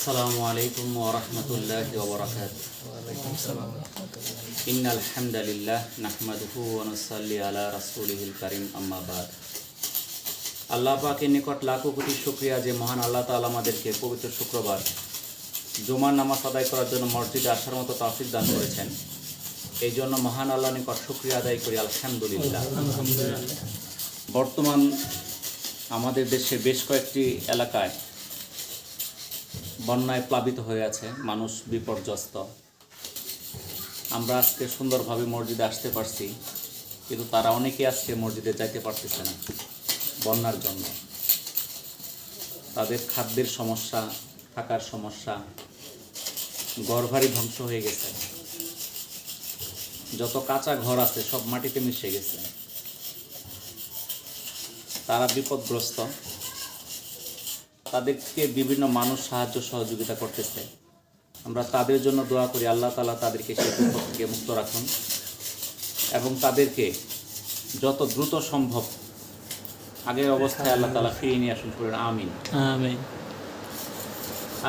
السلام عليكم ورحمة الله وبركاته إن الحمد لله نحمده ونصلي على رسوله الكريم أما بعد আল্লাহ পাকের নিকট লাখো কোটি শুক্রিয়া যে মহান আল্লাহ তাআলা আমাদেরকে পবিত্র শুক্রবার জুমার নামাজ আদায় করার জন্য মসজিদে আসার মতো তৌফিক দান করেছেন এই জন্য মহান আল্লাহ নিকট শুক্রিয়া আদায় করি আলহামদুলিল্লাহ বর্তমান আমাদের দেশে বেশ কয়েকটি এলাকায় বন্যায় প্লাবিত হয়ে আছে, মানুষ বিপর্যস্ত। আমরা আজকে সুন্দরভাবে মসজিদে আসতে পারছি, কিন্তু তারা অনেকে আজকে মসজিদে যাইতে পারতেছে না, বন্যার জন্য। তাদের খাদ্যের সমস্যা, থাকার সমস্যা, ঘরবাড়ি ধ্বংস হয়ে গেছে। যত কাঁচা ঘর আছে, সব মাটিতে মিশে গেছে। তারা বিপদগ্রস্ত। তাদেরকে বিভিন্ন মানুষ সাহায্য সহযোগিতা করতেছে। আমরা তাদের জন্য দোয়া করি আল্লাহ তালা তাদেরকে সেই বিপদ থেকে মুক্ত রাখুন এবং তাদেরকে যত দ্রুত সম্ভব আগের অবস্থায় আল্লাহ তালা ফিরিয়ে নিয়ে আসুন করেন আমিন। আমিন।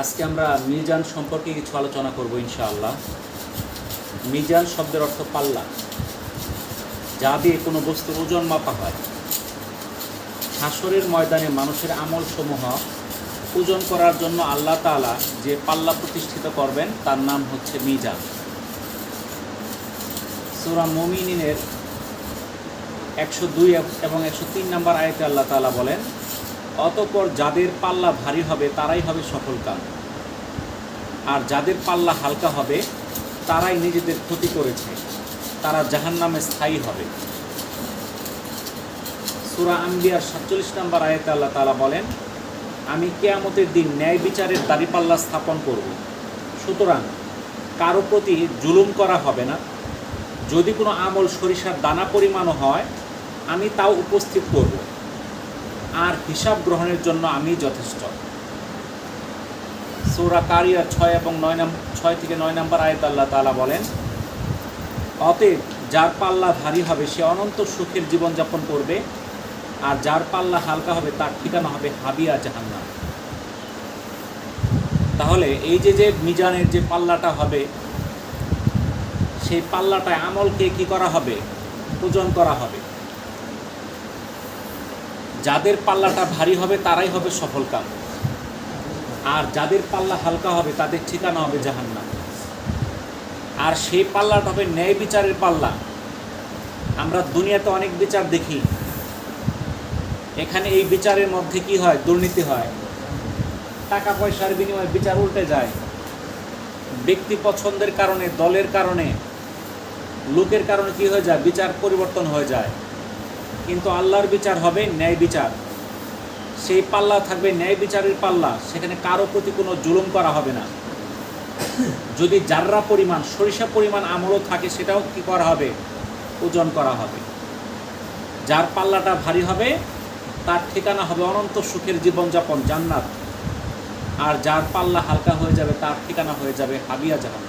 আজকে আমরা মিজান সম্পর্কে কিছু আলোচনা করব ইনশাআল্লাহ। মিজান শব্দের অর্থ পাল্লা যা দিয়ে কোনো বস্তুর ওজন মাপা হয়। হাসরের ময়দানে মানুষের আমল সমূহ ওজন করার জন্য আল্লাহ তাআলা যে পাল্লা প্রতিষ্ঠিত করবেন, তার নাম হচ্ছে মিজান। সূরা মুমিনিনের একশো দুই এবং একশো তিন নম্বর আয়তে আল্লাহ তাআলা বলেন, অতপর যাদের পাল্লা ভারী হবে, তারাই হবে সফল কাম। আর যাদের পাল্লা হালকা হবে, তারাই নিজেদের ক্ষতি করেছে। তারা জাহান্নামে স্থায়ী হবে। সুরা আম্বিয়ার সাতচল্লিশ নম্বর আয়তে আল্লাহ তালা বলেন আমি কেয়ামতের দিন ন্যায় বিচারের দাড়িপাল্লা স্থাপন করব। সুতরাং কারও প্রতি জুলুম করা হবে না। যদি কোনো আমল সরিষার দানা পরিমাণও হয়, আমি তাও উপস্থিত করব। আর হিসাব গ্রহণের জন্য আমি যথেষ্ট। সৌরা কারিয়া ছয় এবং নয় নাম ছয় থেকে নয় নম্বর আয়ত আল্লাহ তালা বলেন, অতএব যার পাল্লা ভারী হবে, সে অনন্ত সুখের জীবনযাপন করবে। আর যার পাল্লা হালকা হবে, তার ঠিকানা হবে হাবিয়া জাহান্নাম। তাহলে এই যে যে মিজানের যে পাল্লাটা হবে, সেই পাল্লাটায় আমলকে কি করা হবে? ওজন করা হবে। যাদের পাল্লাটা ভারী হবে, তারাই হবে সফল কাম। আর যাদের পাল্লা হালকা হবে, তাদের ঠিকানা হবে জাহান্নাম। আর সেই পাল্লাটা হবে ন্যায় বিচারের পাল্লা। আমরা দুনিয়াতে অনেক বিচার দেখি। এখানে এই বিচারের মধ্যে কি হয়? দুর্নীতি হয়। টাকা পয়সার বিনিময়ে বিচার উল্টে যায়। ব্যক্তি পছন্দের কারণে, দলের কারণে, লোকের কারণে কি হয়ে যায়? বিচার পরিবর্তন হয়ে যায়। কিন্তু আল্লাহর বিচার হবে ন্যায় বিচার। সেই পাল্লা থাকবে ন্যায় বিচারের পাল্লা। সেখানে কারও প্রতি কোনো জুলুম করা হবে না। যদি যাররা পরিমাণ, সরিষা পরিমাণ আমলও থাকে, সেটাও কি করা হবে? ওজন করা হবে। যার পাল্লাটা ভারী হবে তার ঠিকানা হবে অনন্ত সুখের জীবনযাপন জান্নাত। আর যার পাল্লা হালকা হয়ে যাবে তার ঠিকানা হয়ে যাবে হাবিয়া জাহান।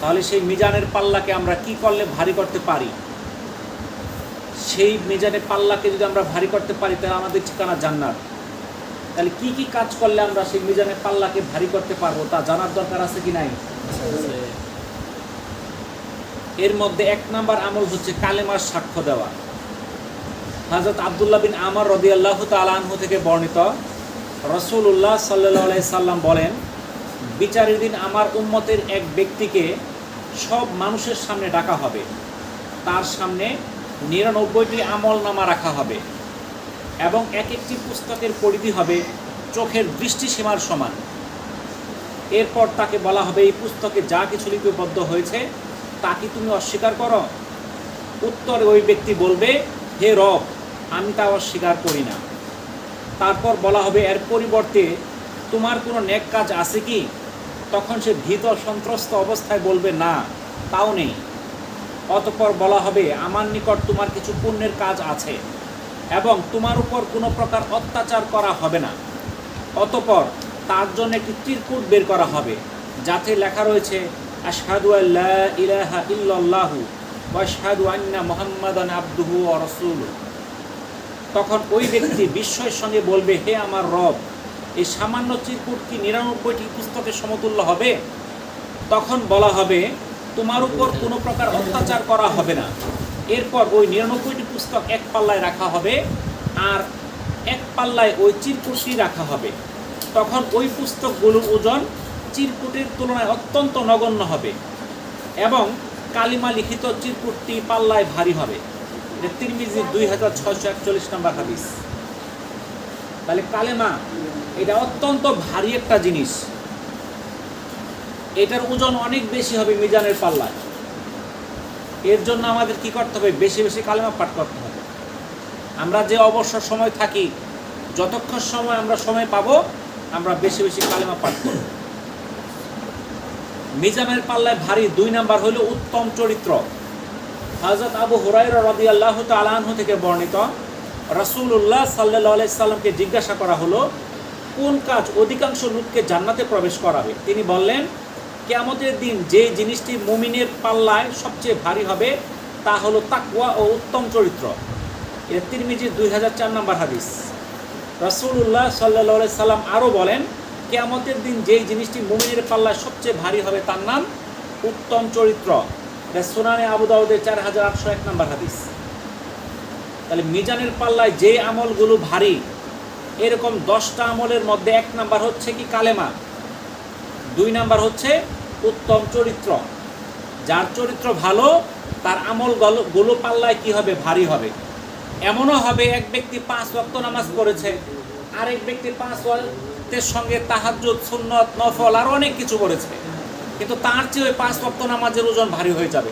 তাহলে সেই মিজানের পাল্লাকে আমরা কি করলে ভারী করতে পারি? সেই মিজানের পাল্লাকে যদি আমরা ভারী করতে পারি তাহলে আমাদের ঠিকানা জান্নাত। তাহলে কি কি কাজ করলে আমরা সেই মিজানের পাল্লাকে ভারী করতে পারব তা জানার দরকার আছে কি নাই? এর মধ্যে এক নাম্বার আমল হচ্ছে কালেমার সাক্ষ্য দেওয়া। হাজরত আবদুল্লাহ বিন আমার রদি আল্লাহ তালাহ থেকে বর্ণিত রসুল্লাহ সাল্লাহ সাল্লাম বলেন, বিচারের দিন আমার উম্মতের এক ব্যক্তিকে সব মানুষের সামনে ডাকা হবে। তার সামনে নিরানব্বইটি আমল নামা রাখা হবে এবং এক একটি পুস্তকের পরিধি হবে চোখের দৃষ্টিসীমার সমান। এরপর তাকে বলা হবে, এই পুস্তকে যা কিছু লিপিবদ্ধ হয়েছে, তা কি তুমি অস্বীকার করো? উত্তরে ওই ব্যক্তি বলবে, হে রব আমি তা অস্বীকার করি না। তারপর বলা হবে, এর পরিবর্তে তোমার কোনো নেক কাজ আছে কি? তখন সে ভীত সন্ত্রস্ত অবস্থায় বলবে, না, তাও নেই। অতপর বলা হবে, আমার নিকট তোমার কিছু পুণ্যের কাজ আছে এবং তোমার উপর কোনো প্রকার অত্যাচার করা হবে না। অতপর তার জন্য একটি ত্রিকুট বের করা হবে, যাতে লেখা রয়েছে, আশহাদু আল্লাহ ইলাহা ইল্লাল্লাহু ওয়া আশহাদু আন্না মুহাম্মাদান আবদুহু ওয়া রাসূলুহু। তখন ওই ব্যক্তি বিস্ময়ের সঙ্গে বলবে, হে আমার রব, এই সামান্য চিরকুট কি নিরানব্বইটি পুস্তকের সমতুল্য হবে? তখন বলা হবে, তোমার উপর কোনো প্রকার অত্যাচার করা হবে না। এরপর ওই নিরানব্বইটি পুস্তক এক পাল্লায় রাখা হবে আর এক পাল্লায় ওই চিরকুটটি রাখা হবে। তখন ওই পুস্তকগুলোর ওজন চিরকুটের তুলনায় অত্যন্ত নগণ্য হবে এবং কালিমা লিখিত চিরকুটটি পাল্লায় ভারী হবে। এটা তিরমিজি দুই হাজার ছয়শো একচল্লিশ নম্বর হাদিস। তাহলে কালেমা, এটা অত্যন্ত ভারী একটা জিনিস। এটার ওজন অনেক বেশি হবে মিজানের পাল্লায়। এর জন্য আমাদের কি করতে হবে? বেশি বেশি কালেমা পাঠ করতে হবে। আমরা যে অবসর সময় থাকি, যতক্ষণ সময় আমরা সময় পাবো, আমরা বেশি বেশি কালেমা পাঠ করব। মিজানের পাল্লায় ভারী দুই নাম্বার হলো উত্তম চরিত্র। হজরত আবু হুরাইরা রদি আল্লাহ তালাহ থেকে বর্ণিত, রাসূলুল্লাহ সাল্লাহ আলাইসাল্লামকে জিজ্ঞাসা করা হলো, কোন কাজ অধিকাংশ লোককে জান্নাতে প্রবেশ করাবে? তিনি বললেন, কেয়ামতের দিন যে জিনিসটি মুমিনের পাল্লায় সবচেয়ে ভারী হবে, তা হলো তাকওয়া ও উত্তম চরিত্র। এর তিরমিজির দুই হাজার চার নম্বর হাদিস। রাসূলুল্লাহ সাল্লাহ সাল্লাম আরও বলেন, কেয়ামতের দিন যেই জিনিসটি মুমিনের পাল্লায় সবচেয়ে ভারী হবে তার নাম উত্তম চরিত্র। সুনানে আবু দাউদের চার হাজার আটশো এক নম্বর হাদিস। তাহলে মিজানের পাল্লায় যে আমলগুলো ভারী, এরকম দশটা আমলের মধ্যে এক নাম্বার হচ্ছে কি কালেমা? দুই নাম্বার হচ্ছে উত্তম চরিত্র। যার চরিত্র ভালো, তার আমল গল- পাল্লায় কি হবে? ভারী হবে। এমনও হবে এক ব্যক্তি পাঁচ ওয়াক্ত নামাজ পড়েছে, আরেক ব্যক্তি পাঁচ ওয়াক্তের সঙ্গে তাহাজ্জুদ, সুন্নত, নফল, আর অনেক কিছু করেছে কিন্তু তার চেয়ে ওই পাঁচ ওয়াক্ত নামাজের ওজন ভারী হয়ে যাবে।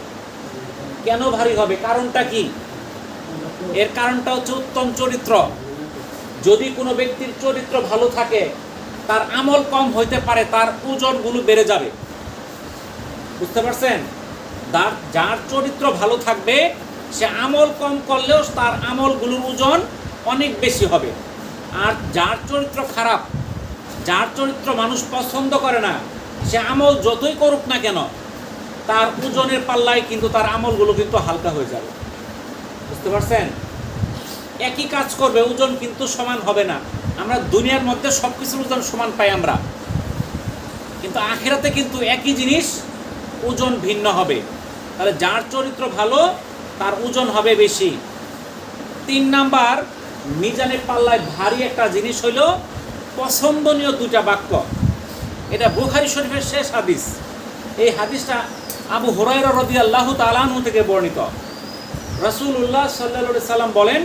কেন ভারী হবে? কারণটা কি? এর কারণটা হচ্ছে উত্তম চরিত্র। যদি কোনো ব্যক্তির চরিত্র ভালো থাকে, তার আমল কম হইতে পারে, তার ওজনগুলো বেড়ে যাবে। বুঝতে পারছেন? তার, যার চরিত্র ভালো থাকবে, সে আমল কম করলেও তার আমলগুলোর ওজন অনেক বেশি হবে। আর যার চরিত্র খারাপ, যার চরিত্র মানুষ পছন্দ করে না সে আমল যতই করুক না কেন, তার ওজনের পাল্লায় কিন্তু তার আমলগুলো কিন্তু হালকা হয়ে যাবে। বুঝতে পারছেন? একই কাজ করবে, ওজন কিন্তু সমান হবে না। আমরা দুনিয়ার মধ্যে সব কিছুর ওজন সমান পাই আমরা। কিন্তু আখেরাতে কিন্তু একই জিনিস, ওজন ভিন্ন হবে। তাহলে যার চরিত্র ভালো, তার ওজন হবে বেশি। তিন নাম্বার, মিজানের পাল্লায় ভারী একটা জিনিস হইল পছন্দনীয় দুটা বাক্য। এটা বুখারি শরীফের শেষ হাদিস। এই হাদিসটা আবু হুরাইরা রদি আল্লাহ তালাহু থেকে বর্ণিত। রসুল উল্লাহ সাল্লা সাল্লাম বলেন,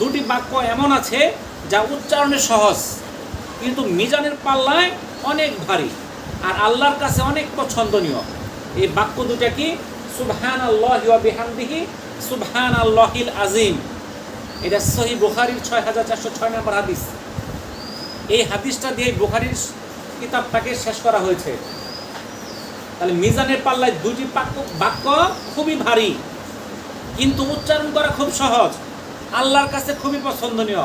দুটি বাক্য এমন আছে যা উচ্চারণে সহজ, কিন্তু মিজানের পাল্লায় অনেক ভারী আর আল্লাহর কাছে অনেক পছন্দনীয়। এই বাক্য দুটা কি? সুবহান আল্লাহ বিহামদিহি সুবহান আল্লাহিল আজিম এটা সহি বুখারির ছয় হাজার চারশো ছয় নম্বর হাদিস। এই হাদিসটা দিয়ে বুখারির কিতাবটাকে শেষ করা হয়েছে। তাহলে মিজানের পাল্লায় দুটি বাক্য খুবই ভারী, কিন্তু উচ্চারণ করা খুব সহজ। আল্লাহর কাছে খুবই পছন্দনীয়।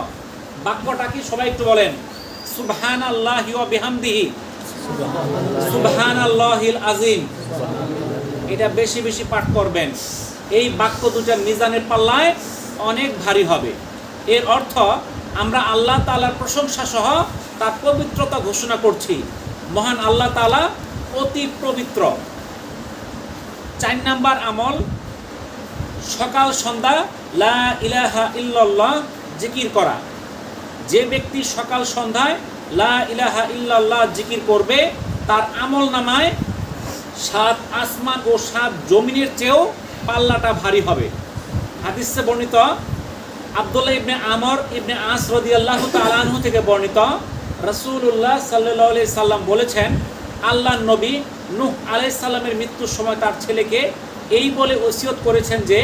বাক্যটা কি সবাই একটু বলেন? সুবহান আল্লাহ বিহামদিহি। সুবহান আল্লাহিল আজিম এটা বেশি বেশি পাঠ করবেন। এই বাক্য দুটা মিজানের পাল্লায় অনেক ভারী হবে। এর অর্থ আমরা আল্লাহ তালার প্রশংসা সহ তার পবিত্রতা ঘোষণা করছি। মহান আল্লাহ তালা অতি পবিত্র। চার নাম্বার আমল, সকাল, সন্ধ্যা, লা ইলাহা ইল্লাল্লাহ, জিকির করা। যে ব্যক্তি সকাল, সন্ধ্যায় লা ইলাহা ইল্লাল্লাহ, জিকির করবে, তার আমল নামায় সাত আসমান ও সাত জমিনের চেয়েও পাল্লাটা ভারী হবে। হাদিসে বর্ণিত আবদুল্লাহ ইবনে আমর ইবনে আস রদি আল্লাহ তালাহু থেকে বর্ণিত রসুল্লাহ সাল্লাহ সাল্লাম বলেছেন আল্লাহ নবী নুহ আলাই সাল্লামের মৃত্যুর সময় তার ছেলেকে এই বলে ওসিয়ত করেছেন যে,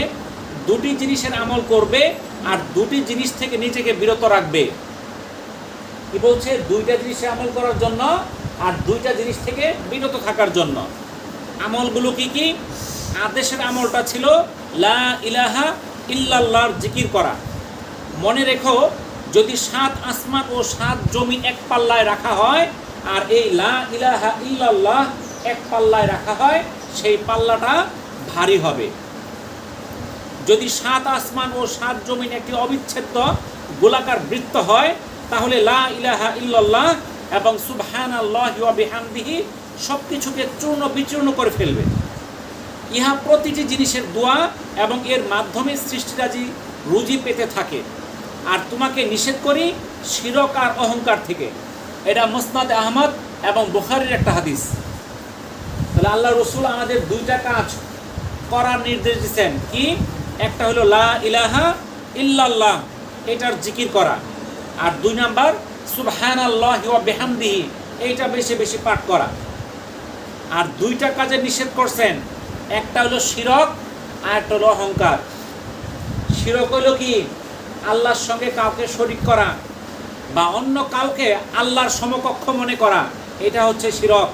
দুটি জিনিসের আমল করবে আর দুটি জিনিস থেকে নিজেকে বিরত রাখবে। কি বলছে? দুইটা জিনিসে আমল করার জন্য আর দুইটা জিনিস থেকে বিরত থাকার জন্য। আমলগুলো কি কি? আদেশের আমলটা ছিল, লা ইলাহা ইল্লাল্লাহর জিকির করা। মনে রেখো, যদি সাত আসমান ও সাত জমি এক পাল্লায় রাখা হয়, আর এই লা ইলাহা ইল্লাল্লাহ এক পাল্লায় রাখা হয়, সেই পাল্লাটা ভারী হবে। যদি সাত আসমান ও সাত জমিন একটি অবিচ্ছেদ্য গোলাকার বৃত্ত হয়, তাহলে লা ইলাহা ইল্লাল্লাহ এবং সুবহান আল্লাহ বিহামদিহি সব কিছুকে চূর্ণ বিচূর্ণ করে ফেলবে। ইহা প্রতিটি জিনিসের দোয়া এবং এর মাধ্যমে সৃষ্টিরাজি রুজি পেতে থাকে। আর তোমাকে নিষেধ করি শিরক আর অহংকার থেকে। এটা মোসনাদ আহমদ এবং বুখারির একটা হাদিস। তাহলে আল্লাহ রসুল আমাদের দুইটা কাজ করার নির্দেশ দিচ্ছেন কি? একটা হলো লা ইলাহা ইল্লাল্লাহ, এটার জিকির করা। আর দুই নাম্বার সুবহান আল্লাহ বেহামদিহি, এইটা বেশি বেশি পাঠ করা। আর দুইটা কাজে নিষেধ করছেন। একটা হলো শিরক আর একটা হলো অহংকার। শিরক হলো কি? আল্লাহর সঙ্গে কাউকে শরিক করা বা অন্য কাউকে আল্লাহর সমকক্ষ মনে করা, এটা হচ্ছে শিরক।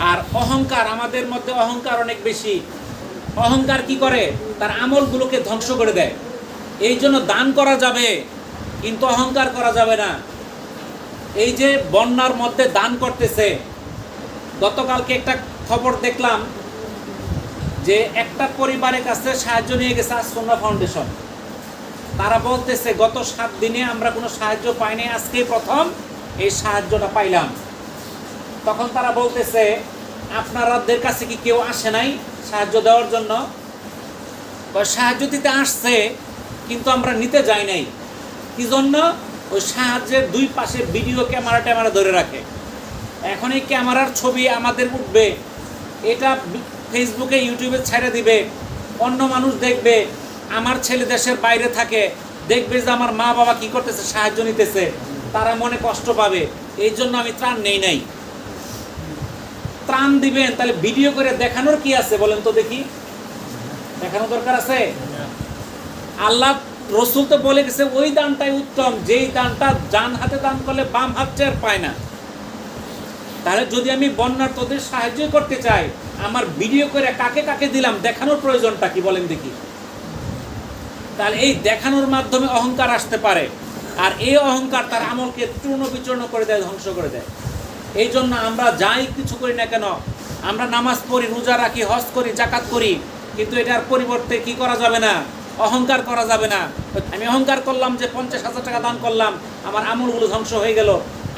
আর অহংকার, আমাদের মধ্যে অহংকার অনেক বেশি। অহংকার কি করে? তার আমলগুলোকে ধ্বংস করে দেয়। এই জন্য দান করা যাবে, কিন্তু অহংকার করা যাবে না। এই যে বন্যার মধ্যে দান করতেছে, গতকালকে একটা খবর দেখলাম যে একটা পরিবারের কাছে সাহায্য নিয়ে গেছে আসন্না ফাউন্ডেশন। তারা বলতেছে, গত সাত দিনে আমরা কোনো সাহায্য পাইনি, আজকেই প্রথম এই সাহায্যটা পাইলাম। তখন তারা বলতেছে আপনারাদের কাছে কি কেউ আসে নাই সাহায্য দেওয়ার জন্য? সাহায্য দিতে আসছে, কিন্তু আমরা নিতে যাই নাই। কি জন্য? ওই সাহায্যের দুই পাশে ভিডিও ক্যামেরা ট্যামেরা ধরে রাখে। এখন এই ক্যামেরার ছবি আমাদের উঠবে, এটা ফেসবুকে, ইউটিউবে ছেড়ে দিবে, অন্য মানুষ দেখবে আমার ছেলে দেশের বাইরে থাকে, দেখবে যে আমার মা বাবা কি করতেছে, সাহায্য নিতেছে, তারা মনে কষ্ট পাবে। এই জন্য আমি ত্রাণ নেই নাই। ত্রাণ দিবেন, তাহলে ভিডিও করে দেখানোর কি আছে বলেন তো দেখি। দেখানো দরকার আছে? আল্লাহ রসুল তো বলে গেছে, ওই দানটাই উত্তম, যেই দানটা ডান হাতে দান করলে বাম হাত চেয়ার পায় না। তাহলে যদি আমি বন্যার তোদের সাহায্য করতে চাই, আমার ভিডিও করে কাকে কাকে দিলাম, দেখানোর প্রয়োজনটা কি বলেন দেখি। তাহলে এই দেখানোর মাধ্যমে অহংকার আসতে পারে। আর এই অহংকার তার আমলকে চূর্ণ বিচূর্ণ করে দেয়, ধ্বংস করে দেয়। এই জন্য আমরা যাই কিছু করি না কেন, আমরা নামাজ পড়ি, রোজা রাখি, হজ করি জাকাত করি, কিন্তু এটার পরিবর্তে কি করা যাবে না? অহংকার করা যাবে না। আমি অহংকার করলাম যে পঞ্চাশ হাজার টাকা দান করলাম, আমার আমলগুলো ধ্বংস হয়ে গেল।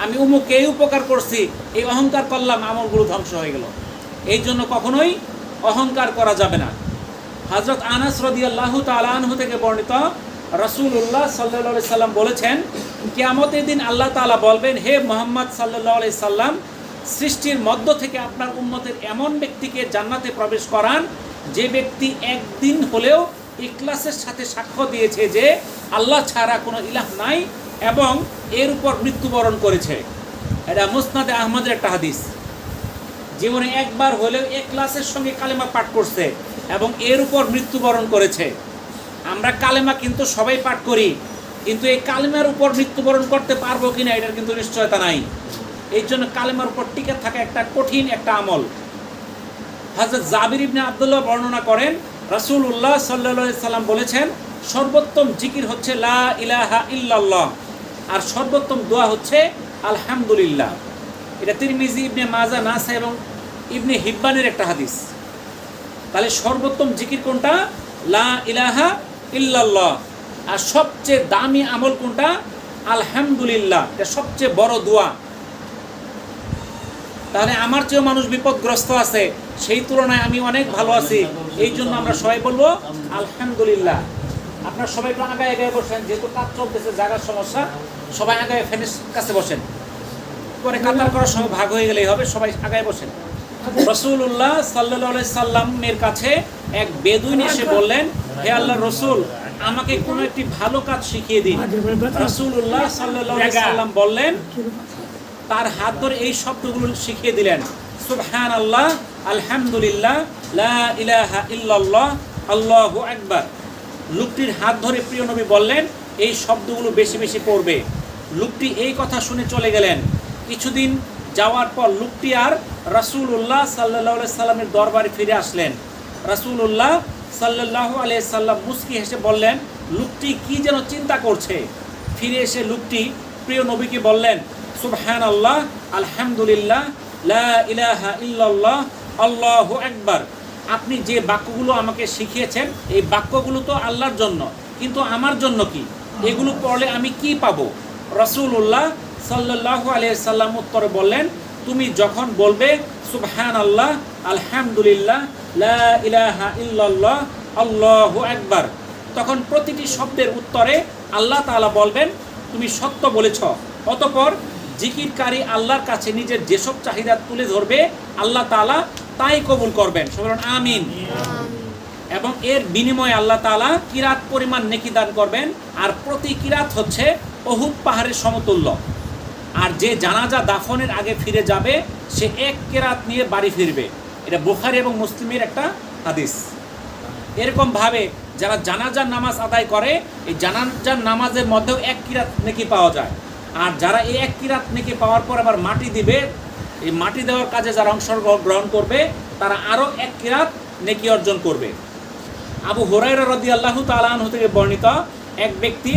আমি উমুকে এই উপকার করছি, এই অহংকার করলাম, আমলগুলো ধ্বংস হয়ে গেল। এই জন্য কখনোই অহংকার করা যাবে না। হজরত আনাস রদি আল্লাহ থেকে বর্ণিত রসুল্লাহ সাল্লাহ সাল্লাম বলেছেন, কিয়ামতের দিন আল্লাহ তাআলা বলবেন, হে মোহাম্মদ সাল্লাহ সাল্লাম, সৃষ্টির মধ্য থেকে আপনার উন্মতের এমন ব্যক্তিকে জান্নাতে প্রবেশ করান, যে ব্যক্তি একদিন হলেও ইখলাসের সাথে সাক্ষ্য দিয়েছে যে আল্লাহ ছাড়া কোনো ইলাহ নাই এবং এর উপর মৃত্যুবরণ করেছে। এটা মুসনাদে আহমদের একটা হাদিস। জীবনে একবার হলেও এক ক্লাসের সঙ্গে কালেমা পাঠ করছে। এবং এর উপর মৃত্যুবরণ করেছে। আমরা কালেমা কিন্তু সবাই পাঠ করি, কিন্তু এই কালেমার উপর মৃত্যুবরণ করতে পারব কিনা এটার কিন্তু নিশ্চয়তা নাই। এই জন্য কালেমার উপর টিকে থাকা একটা কঠিন একটা আমল। হজরত জাবির ইবনে আবদুল্লাহ বর্ণনা করেন, রাসূলুল্লাহ সাল্লাহ সাল্লাম বলেছেন, সর্বোত্তম জিকির হচ্ছে লা ইলাহা ইল্লাল্লাহ, আর সর্বোত্তম দোয়া হচ্ছে আলহামদুলিল্লাহ। এটা তিরমিজি, ইবনে মাজা নাসা এবং ইবনে হিব্বানের একটা হাদিস। তাহলে সর্বোত্তম জিকির কোনটা? লা ইলাহা ইল্লাল্লাহ। আর সবচেয়ে দামি আমল কোনটা? আলহামদুলিল্লাহ। এটা সবচেয়ে বড় দোয়া। তাহলে আমার চেয়েও মানুষ বিপদগ্রস্ত আছে, সেই তুলনায় আমি অনেক ভালো আছি। এই জন্য আমরা সবাই বলব, আলহামদুলিল্লাহ। আপনার সবাই একটু আগায় আগায় বসেন, যেহেতু কাজ চলতেছে, জায়গার সমস্যা, সবাই আগায় ফ্যানের কাছে বসেন। পরে কাতার করার সময় ভাগ হয়ে গেলেই হবে, সবাই আগায় বসেন। রসুল্লাহ সাল্লাহ সাল্লামের কাছে এক বেদুইন এসে বললেন হে আল্লাহ রসুল আমাকে কোনো একটি ভালো কাজ শিখিয়ে দিন। রসুল্লাহ সাল্লাহ সাল্লাম বললেন তার হাত ধরে এই শব্দগুলো শিখিয়ে দিলেন। সুবহান আল্লাহ আলহামদুলিল্লাহ লা ইলাহা ইল্লাল্লাহ আল্লাহু আকবার। লোকটির হাত ধরে প্রিয় নবী বললেন এই শব্দগুলো বেশি বেশি পড়বে। লোকটি এই কথা শুনে চলে গেলেন। কিছুদিন যাওয়ার পর লোকটি আর রাসূলুল্লাহ সাল্লাহ সাল্লামের দরবারে ফিরে আসলেন। রাসূলুল্লাহ সাল্লাহ আলিয়া সাল্লাম মুস্কি হেসে বললেন, লোকটি কি যেন চিন্তা করছে? ফিরে এসে লোকটি প্রিয় নবীকে বললেন সুবহান আল্লাহ আলহামদুলিল্লাহ, লা ইলাহা ইল্লাল্লাহ, আল্লাহু আপনি যে বাক্যগুলো আমাকে শিখিয়েছেন, এই বাক্যগুলো তো আল্লাহর জন্য, কিন্তু আমার জন্য কি? এগুলো পড়লে আমি কি পাবো? রসুল্লাহ সাল্লাল্লাহু আলাইহি সাল্লাম উত্তরে বললেন তুমি যখন বলবে সুবহান আল্লাহ আলহামদুলিল্লাহ লা ইলাহা ইল্লাল্লাহ আল্লাহু আকবার তখন প্রতিটি শব্দের উত্তরে আল্লাহ তাআলা বলবেন তুমি সত্য বলেছ। অতঃপর জিকিরকারী আল্লাহর কাছে নিজের যেসব চাহিদা তুলে ধরবে আল্লাহ তাআলা তাই কবুল করবেন। বলুন আমিন। এবং এর বিনিময়ে আল্লাহ তাআলা কিরাত পরিমাণ নেকি দান করবেন। আর প্রতি কিরাত হচ্ছে অহুদ পাহাড়ের সমতুল্য। আর যে জানাজা দাফনের আগে ফিরে যাবে, সে এক কেরাত নিয়ে বাড়ি ফিরবে। এটা বুখারি এবং মুসলিমের একটা হাদিস। এরকম ভাবে যারা জানাজার নামাজ আদায় করে, এই জানাজার নামাজের মধ্যেও এক কিরাত নেকি পাওয়া যায়। আর যারা এই এক কিরাত নেকি পাওয়ার পর আবার মাটি দিবে, এই মাটি দেওয়ার কাজে যারা অংশগ্রহণ করবে, তারা আরও এক কিরাত নেকি অর্জন করবে। আবু হুরাইরা রদি আল্লাহ তালাহ থেকে বর্ণিত এক ব্যক্তি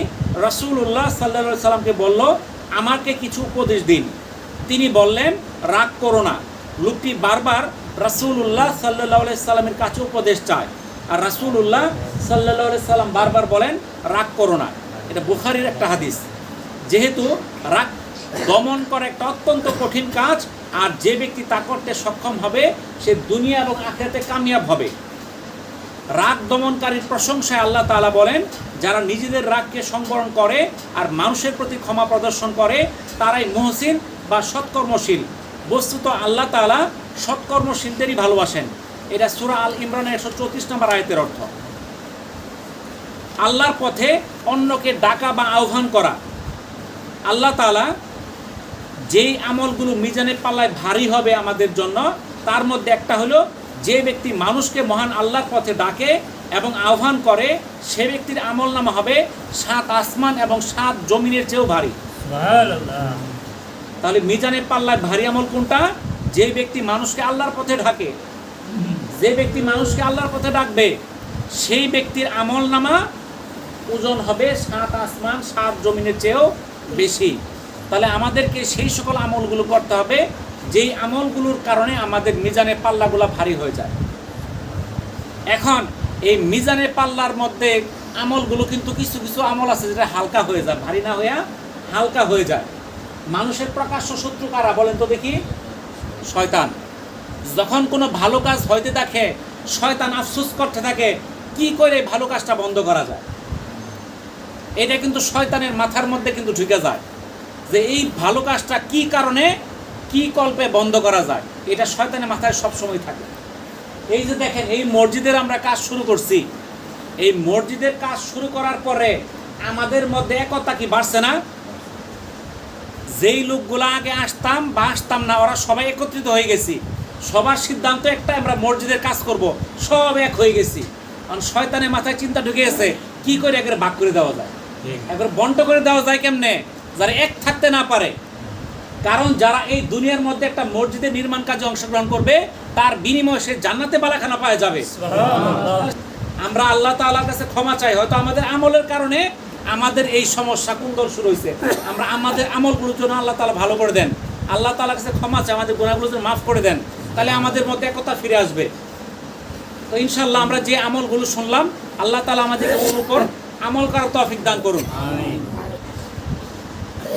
রসুল্লাহ সাল্লা সাল্লামকে বলল আমাকে কিছু উপদেশ দিন। তিনি বললেন, রাগ করো না। লোকটি বারবার রাসূলুল্লাহ সাল্লাহ সাল্লামের কাছে উপদেশ চায়। আর রাসূলুল্লাহ সাল্লাহ সাল্লাম বারবার বলেন, রাগ করো না। এটা বুখারির একটা হাদিস। যেহেতু রাগ দমন করা একটা অত্যন্ত কঠিন কাজ, আর যে ব্যক্তি তা করতে সক্ষম হবে, সে দুনিয়া এবং আখেরাতে কামিয়াব হবে। রাগ দমনকারীর প্রশংসায় আল্লাহ তাআলা বলেন, যারা নিজেদের রাগকে সংবরণ করে আর মানুষের প্রতি ক্ষমা প্রদর্শন করে, তারাই মহসিন বা সৎকর্মশীল। বস্তুত আল্লাহ তাআলা সৎকর্মশীলদেরই ভালোবাসেন। এটা সুরা আল ইমরানের একশো চৌত্রিশ নম্বর আয়তের অর্থ। আল্লাহর পথে অন্যকে ডাকা বা আহ্বান করা। আল্লাহ তাআলা যেই আমলগুলো মিজানের পাল্লায় ভারী হবে আমাদের জন্য, তার মধ্যে একটা হলো যে ব্যক্তি মানুষকে মহান আল্লাহর পথে ডাকে এবং আহ্বান করে সে ব্যক্তির আমল নামা হবে সাত আসমান এবং সাত জমিনের চেয়েও ভারী। তাহলে মিজানের পাল্লায় ভারী আমল কোনটা? যে ব্যক্তি মানুষকে আল্লাহর পথে ডাকে যে ব্যক্তি মানুষকে আল্লাহর পথে ডাকবে সেই ব্যক্তির আমল নামা ওজন হবে সাত আসমান সাত জমিনের চেয়েও বেশি। তাহলে আমাদেরকে সেই সকল আমলগুলো করতে হবে। যেই আমলগুলোর কারণে আমাদের মিজানের পাল্লাগুলো ভারী হয়ে যায়। এখন এই মিজানের পাল্লার মধ্যে আমলগুলো কিন্তু কিছু কিছু আমল আছে যেটা হালকা হয়ে যায়, ভারী না হইয়া হালকা হয়ে যায়। মানুষের প্রকাশ্য শত্রু কারা বলেন তো দেখি? শয়তান। যখন কোনো ভালো কাজ হইতে থাকে, শয়তান আফসোস করতে থাকে, কি করে ভালো কাজটা বন্ধ করা যায়? এটা কিন্তু শয়তানের মাথার মধ্যে কিন্তু ঢুকে যায় যে এই ভালো কাজটা কি কারণে কি কল্পে বন্ধ করা যায়? এটা শয়তানের মাথায় সবসময় থাকে। এই যে দেখেন এই মসজিদের আমরা কাজ শুরু করছি। এই মসজিদের কাজ শুরু করার পরে আমাদের মধ্যে একতা কি বাড়ছে না? যেই লোকগুলো আগে আসতাম বা আসতাম না ওরা সবাই একত্রিত হয়ে গেছি। সবার সিদ্ধান্ত একটা আমরা মসজিদের কাজ করব। সব এক হয়ে গেছি। কারণ শয়তানের মাথায় চিন্তা ঢুকে গেছে কি করে একবার ভাগ করে দেওয়া যায়? একবার বন্ট করে দেওয়া যায় কেমনে? যারা এক থাকতে না পারে। কারণ যারা এই দুনিয়ার মধ্যে একটা মসজিদের নির্মাণ কাজে অংশগ্রহণ করবে তার বিনিময়ে সে জান্নাতে বালাখানা পাওয়া যাবে। আমরা আল্লাহ তাআলার কাছে ক্ষমা চাই হয়তো আমাদের আমলের কারণে আমাদের এই সমস্যা কুন্দল শুরু হয়েছে আমরা আমাদের আমলগুলোর জন্য আল্লাহ তাআলা ভালো করে দেন। আল্লাহ তাআলার কাছে ক্ষমা চাই আমাদের গুণাগুলো যেন মাফ করে দেন। তাহলে আমাদের মধ্যে একতা ফিরে আসবে। তো ইনশাল্লাহ আমরা যে আমলগুলো শুনলাম আল্লাহ তাআলা আমাদেরকে ওর উপর আমল করার তৌফিক দান করুন।